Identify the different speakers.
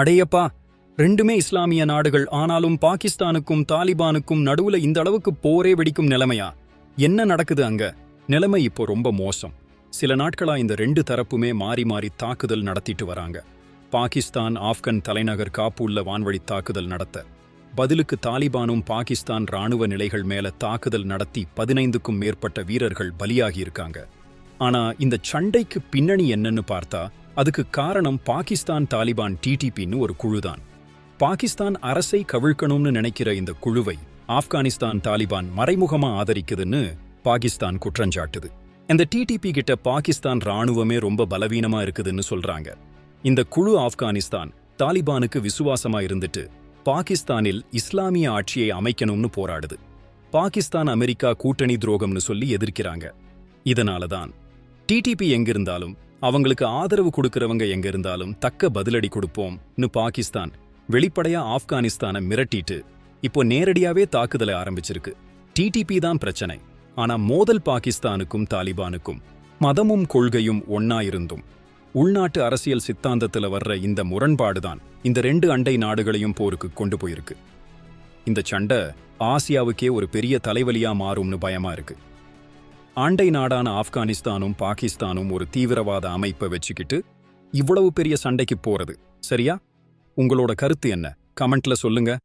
Speaker 1: அடையப்பா ரெண்டுமே இஸ்லாமிய நாடுகள் ஆனாலும் பாகிஸ்தானுக்கும் தாலிபானுக்கும் நடுவுல இந்த அளவுக்கு போரே வெடிக்கும் நிலைமையா? என்ன நடக்குது அங்க? நிலைமை இப்போ ரொம்ப மோசம். சில நாட்களா இந்த ரெண்டு தரப்புமே மாறி மாறி தாக்குதல் நடத்திட்டு வராங்க. பாகிஸ்தான் ஆப்கன் தலைநகர் காபூல்ல வான்வழி தாக்குதல் நடத்த. பதிலுக்கு தாலிபானும் பாகிஸ்தான் ராணுவ நிலைகள் மேல தாக்குதல் நடத்தி பதினைந்துக்கும் மேற்பட்ட வீரர்கள் பலியாகியிருக்காங்க ஆனா இந்த சண்டைக்கு பின்னணி என்னன்னு பார்த்தா அதுக்கு காரணம் பாகிஸ்தான் தாலிபான் டிடிபின்னு ஒரு குழுதான். பாகிஸ்தான் அரசை கவிழ்க்கணும்னு நினைக்கிற இந்த குழுவை ஆப்கானிஸ்தான் தாலிபான் மறைமுகமா ஆதரிக்குதுன்னு பாகிஸ்தான் குற்றஞ்சாட்டுது. இந்த டிடிபி கிட்ட பாகிஸ்தான் ராணுவமே ரொம்ப பலவீனமா இருக்குதுன்னு சொல்றாங்க. இந்த குழு ஆப்கானிஸ்தான் தாலிபானுக்கு விசுவாசமா இருந்துட்டு பாகிஸ்தானில் இஸ்லாமிய ஆட்சியை அமைக்கணும்னு போராடுது. பாகிஸ்தான் அமெரிக்கா கூட்டணி துரோகம்னு சொல்லி எதிர்க்கிறாங்க. இதனால தான் டிடிபி எங்கிருந்தாலும் அவங்களுக்கு ஆதரவு கொடுக்கறவங்க எங்க இருந்தாலும் தக்க பதிலடி கொடுப்போம்னு பாகிஸ்தான் வெளிப்படையா ஆப்கானிஸ்தானை மிரட்டிட்டு இப்போ நேரடியாவே தாக்குதலை ஆரம்பிச்சிருக்கு. டிடிபி தான் பிரச்சனை. ஆனா மோதல் பாகிஸ்தானுக்கும் தாலிபானுக்கும் மதமும் கொள்கையும் ஒன்னா இருந்தும். உள்நாட்டு அரசியல் சித்தாந்தத்துல வர்ற இந்த முரண்பாடுதான் இந்த ரெண்டு அண்டை நாடுகளையும் போருக்கு கொண்டு போயிருக்கு. இந்த சண்டை ஆசியாவுக்கே ஒரு பெரிய தலைவலியா மாறும்னு பயமா இருக்கு. ஆண்டை நாடான ஆப்கானிஸ்தானும் பாகிஸ்தானும் ஒரு தீவிரவாத அமைப்பை வச்சுக்கிட்டு இவ்வளவு பெரிய சண்டைக்கு போறது சரியா? உங்களோட கருத்து என்ன? கமெண்ட்ல சொல்லுங்க.